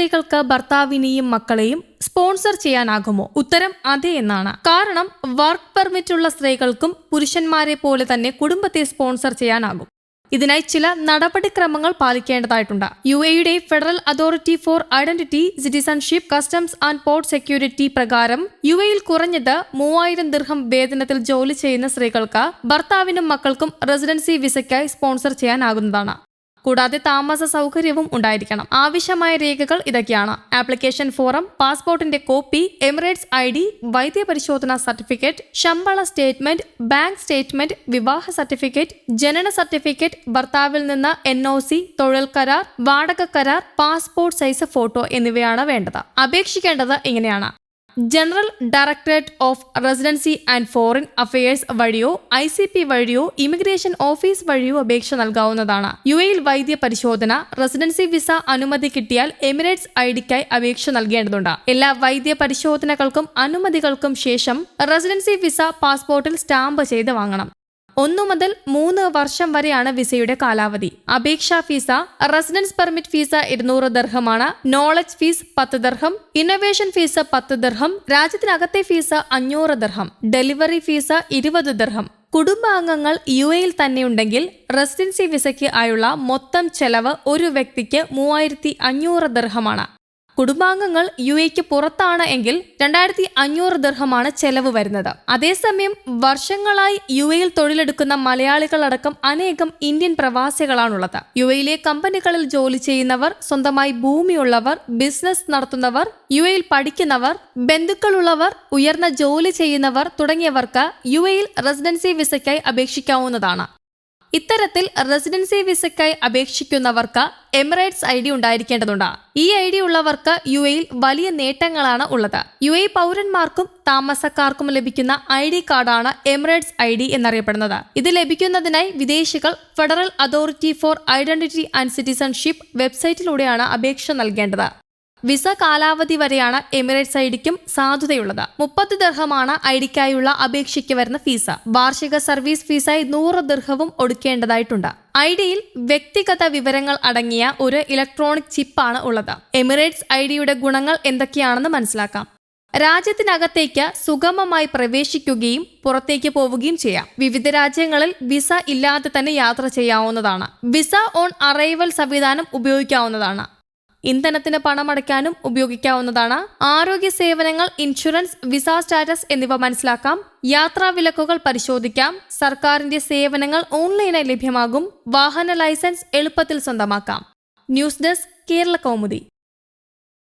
സ്ത്രീകൾക്ക് ഭർത്താവിനെയും മക്കളെയും സ്പോൺസർ ചെയ്യാനാകുമോ? ഉത്തരം അതെ എന്നാണ്. കാരണം വർക്ക് പെർമിറ്റ് ഉള്ള സ്ത്രീകൾക്കും പുരുഷന്മാരെ പോലെ തന്നെ കുടുംബത്തെ സ്പോൺസർ ചെയ്യാനാകും. ഇതിനായി ചില നടപടിക്രമങ്ങൾ പാലിക്കേണ്ടതായിട്ടുണ്ട്. യു എയുടെ federal authority for identity citizenship customs and port security പ്രകാരം യു എയിൽ കുറഞ്ഞത് മൂവായിരം ദീർഘം വേതനത്തിൽ ജോലി ചെയ്യുന്ന സ്ത്രീകൾക്ക് ഭർത്താവിനും മക്കൾക്കും റെസിഡൻസി വിസയ്ക്കായി സ്പോൺസർ ചെയ്യാനാകുന്നതാണ്. കൂടാതെ താമസ സൗകര്യവും ഉണ്ടായിരിക്കണം. ആവശ്യമായ രേഖകൾ ഇതൊക്കെയാണ്. ആപ്ലിക്കേഷൻ ഫോറം പാസ്പോർട്ടിന്റെ കോപ്പി എമിറേറ്റ്സ് ഐ ഡി വൈദ്യപരിശോധന സർട്ടിഫിക്കറ്റ് ശമ്പള സ്റ്റേറ്റ്മെന്റ് ബാങ്ക് സ്റ്റേറ്റ്മെന്റ് വിവാഹ സർട്ടിഫിക്കറ്റ് ജനന സർട്ടിഫിക്കറ്റ് ഭർത്താവിൽ നിന്ന് എൻ ഒ സി തൊഴിൽ കരാർ വാടക കരാർ പാസ്പോർട്ട് സൈസ് ഫോട്ടോ എന്നിവയാണ് വേണ്ടത്. അപേക്ഷിക്കേണ്ടത് ഇങ്ങനെയാണ്. General directorate of residency and foreign affairs വഴിയോ ഐ സി പി വഴിയോ ഇമിഗ്രേഷൻ ഓഫീസ് വഴിയോ അപേക്ഷ നൽകാവുന്നതാണ്. യു എയിൽ വൈദ്യ പരിശോധന റെസിഡൻസി വിസ അനുമതി കിട്ടിയാൽ എമിറേറ്റ്സ് ഐ ഡിക്കായി അപേക്ഷ നൽകേണ്ടതുണ്ട്. എല്ലാ വൈദ്യ പരിശോധനകൾക്കും അനുമതികൾക്കും ശേഷം റെസിഡൻസി വിസ പാസ്പോർട്ടിൽ സ്റ്റാമ്പ് ചെയ്ത് വാങ്ങണം. ഒന്നു മുതൽ മൂന്ന് വർഷം വരെയാണ് വിസയുടെ കാലാവധി. അപേക്ഷാ ഫീസ റെസിഡൻസ് പെർമിറ്റ് ഫീസ ഇരുന്നൂറ് ദർഹമാണ് നോളജ് ഫീസ് പത്ത് ദർഹം ഇന്നോവേഷൻ ഫീസ് പത്ത് ദർഹം രാജ്യത്തിനകത്തെ ഫീസ് അഞ്ഞൂറ് ദർഹം ഡെലിവറി ഫീസ് ഇരുപത് ദർഹം. കുടുംബാംഗങ്ങൾ യു എയിൽ തന്നെയുണ്ടെങ്കിൽ റെസിഡൻസി വിസയ്ക്ക് ആയുള്ള മൊത്തം ചെലവ് ഒരു വ്യക്തിക്ക് മൂവായിരത്തി അഞ്ഞൂറ് ദർഹമാണ്. കുടുംബാംഗങ്ങൾ യു എക്ക് പുറത്താണ് എങ്കിൽ രണ്ടായിരത്തി അഞ്ഞൂറ് ദർഹമാണ് ചെലവ് വരുന്നത്. അതേസമയം വർഷങ്ങളായി യു എയിൽ തൊഴിലെടുക്കുന്ന മലയാളികളടക്കം അനേകം ഇന്ത്യൻ പ്രവാസികളാണുള്ളത്. യു എയിലെ കമ്പനികളിൽ ജോലി ചെയ്യുന്നവർ സ്വന്തമായി ഭൂമിയുള്ളവർ ബിസിനസ് നടത്തുന്നവർ യു എയിൽ പഠിക്കുന്നവർ ബന്ധുക്കളുള്ളവർ ഉയർന്ന ജോലി ചെയ്യുന്നവർ തുടങ്ങിയവർക്ക് യു എയിൽ റെസിഡൻസി വിസയ്ക്കായി അപേക്ഷിക്കാവുന്നതാണ്. ഇത്തരത്തിൽ റെസിഡൻസി വിസയ്ക്കായി അപേക്ഷിക്കുന്നവർക്ക് എമിറേറ്റ്സ് ഐ ഡി ഉണ്ടായിരിക്കേണ്ടതുണ്ട്. ഈ ഐ ഡി ഉള്ളവർക്ക് യു എയിൽ വലിയ നേട്ടങ്ങളാണ് ഉള്ളത്. യു എ പൗരന്മാർക്കും താമസക്കാർക്കും ലഭിക്കുന്ന ഐ ഡി കാർഡാണ് എമിറേറ്റ്സ് ഐ ഡി എന്നറിയപ്പെടുന്നത്. ഇത് ലഭിക്കുന്നതിനായി വിദേശികൾ federal authority for identity and citizenship വെബ്സൈറ്റിലൂടെയാണ് അപേക്ഷ നൽകേണ്ടത്. വിസ കാലാവധി വരെയാണ് എമിറേറ്റ്സ് ഐ ഡിക്കും സാധുതയുള്ളത്. മുപ്പത് ദർഹമാണ് ഐ ഡിക്കായുള്ള അപേക്ഷയ്ക്ക് വരുന്ന ഫീസ്. വാർഷിക സർവീസ് ഫീസായി നൂറ് ദർഹവും ഒടുക്കേണ്ടതായിട്ടുണ്ട്. ഐ ഡിയിൽ വ്യക്തിഗത വിവരങ്ങൾ അടങ്ങിയ ഒരു ഇലക്ട്രോണിക് ചിപ്പാണ് ഉള്ളത്. എമിറേറ്റ്സ് ഐ ഡിയുടെ ഗുണങ്ങൾ എന്തൊക്കെയാണെന്ന് മനസ്സിലാക്കാം. രാജ്യത്തിനകത്തേക്ക് സുഗമമായി പ്രവേശിക്കുകയും പുറത്തേക്ക് പോവുകയും ചെയ്യാം. വിവിധ രാജ്യങ്ങളിൽ വിസ ഇല്ലാതെ തന്നെ യാത്ര ചെയ്യാവുന്നതാണ്. വിസ ഓൺ അറൈവൽ സംവിധാനം ഉപയോഗിക്കാവുന്നതാണ്. ഇന്ധനത്തിന് പണമടയ്ക്കാനും ഉപയോഗിക്കാവുന്നതാണ്. ആരോഗ്യ സേവനങ്ങൾ ഇൻഷുറൻസ് വിസ സ്റ്റാറ്റസ് എന്നിവ മനസ്സിലാക്കാം. യാത്രാ വിലക്കുകൾ പരിശോധിക്കാം. സർക്കാരിന്റെ സേവനങ്ങൾ ഓൺലൈനായി ലഭ്യമാകും. വാഹന ലൈസൻസ് എളുപ്പത്തിൽ സ്വന്തമാക്കാം. News desk Kerala Kaumudi.